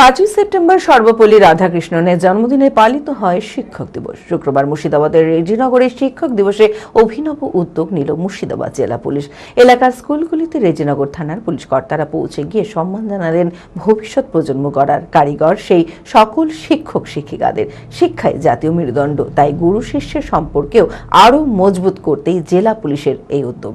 পাঁচই সেপ্টেম্বর সর্বপল্লী রাধাকৃষ্ণনের জন্মদিনে পালিত হয় শিক্ষক দিবস। শুক্রবার মুর্শিদাবাদের রেজিনগরে শিক্ষক দিবসে অভিনব উদ্যোগ নিল মুর্শিদাবাদ জেলা পুলিশ। এলাকার স্কুলগুলিতে রেজিনগর থানার পুলিশ কর্তারা পৌঁছে গিয়ে সম্মান জানালেন ভবিষ্যৎ প্রজন্ম গড়ার কারিগর, সেই সকল শিক্ষক শিক্ষিকাদের। শিক্ষায় জাতীয় মেরুদণ্ড, তাই গুরু শিষ্যের সম্পর্কেও আরও মজবুত করতেই জেলা পুলিশের এই উদ্যোগ।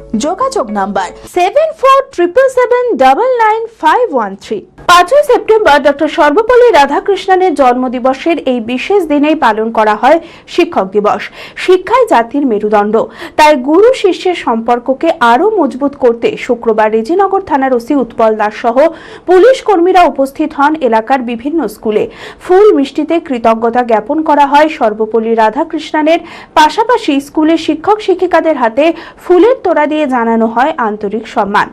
যোগাযোগ number seven four triple seven double nine five one three পাঁচই সেপ্টেম্বর ডক্টর সর্বপল্লী রাধাকৃষ্ণনের জন্মদিবসের এই বিশেষ দিনেই পালন করা হয় শিক্ষক দিবস। শিক্ষায় জাতির মেরুদণ্ড। তাই গুরু শিষ্যের সম্পর্ককে আরও মজবুত করতে শুক্রবার রেজিনগর থানার ওসি উৎপল দাস সহ পুলিশ কর্মীরা উপস্থিত হন এলাকার বিভিন্ন স্কুলে। ফুল মিষ্টিতে কৃতজ্ঞতা জ্ঞাপন করা হয় সর্বপল্লী রাধাকৃষ্ণনের। পাশাপাশি স্কুলের শিক্ষক শিক্ষিকাদের হাতে ফুলের তোড়া দিয়ে জানানো হয় আন্তরিক সম্মান।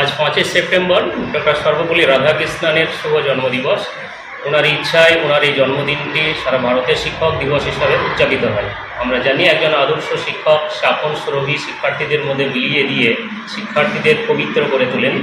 আজ পাঁচই সেপ্টেম্বর, ডক্টর সর্বপল্লী রাধাকৃষ্ণনের শুভ জন্মদিবস। ওনার ইচ্ছায় ওনার এই জন্মদিনটি সারা ভারতের শিক্ষক দিবস হিসাবে উদযাপিত হয়। আমরা জানি একজন আদর্শ শিক্ষক শাপন সুরভি শিক্ষার্থীদের মধ্যে মিলিয়ে দিয়ে শিক্ষার্থীদের পবিত্র করে তোলেন,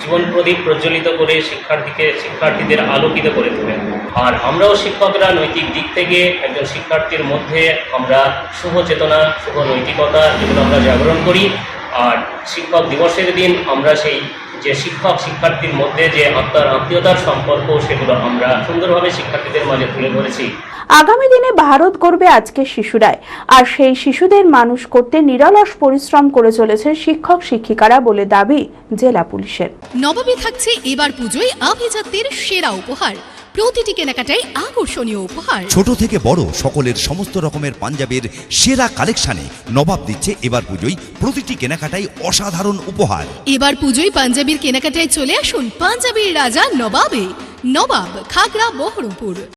জীবন প্রদীপ প্রজ্বলিত করে শিক্ষার্থীকে, শিক্ষার্থীদের আলোকিত করে তোলেন। আর আমরাও শিক্ষকরা নৈতিক দিক থেকে একজন শিক্ষার্থীর মধ্যে আমরা শুভ চেতনা, শুভ নৈতিকতা এগুলো আমরা জাগরণ করি আর শিক্ষক দিবসের দিন আমরা সেই যে শিক্ষক শিক্ষার্থীর মধ্যে যে আত্মার আত্মীয়তার সম্পর্ক সেগুলো আমরা সুন্দরভাবে শিক্ষার্থীদের মাঝে তুলে ধরেছি। আগামী দিনে ভারত করবে আজকের শিশুরাই। আর সেই শিশুদের মানুষ করতে নিরলস পরিশ্রম করে চলেছে শিক্ষক শিক্ষিকারা বলে দাবি জেলা পুলিশের। নবমী থাকছে এবার পুজোয় আভিজাত্যের সেরা উপহার। প্রতিটি কেনাকাটাই আকর্ষণীয় উপহার। ছোট থেকে বড় সকলের সমস্ত রকমের পাঞ্জাবের সেরা কালেকশনে নবাব দিচ্ছে এবার পুজোয় প্রতিটি কেনাকাটাই অসাধারণ উপহার। এবার পুজোয় পাঞ্জাবির কেনাকাটায় চলে আসুন পাঞ্জাবির রাজা নবাবে। নবাব খাগড়া বহরমপুর।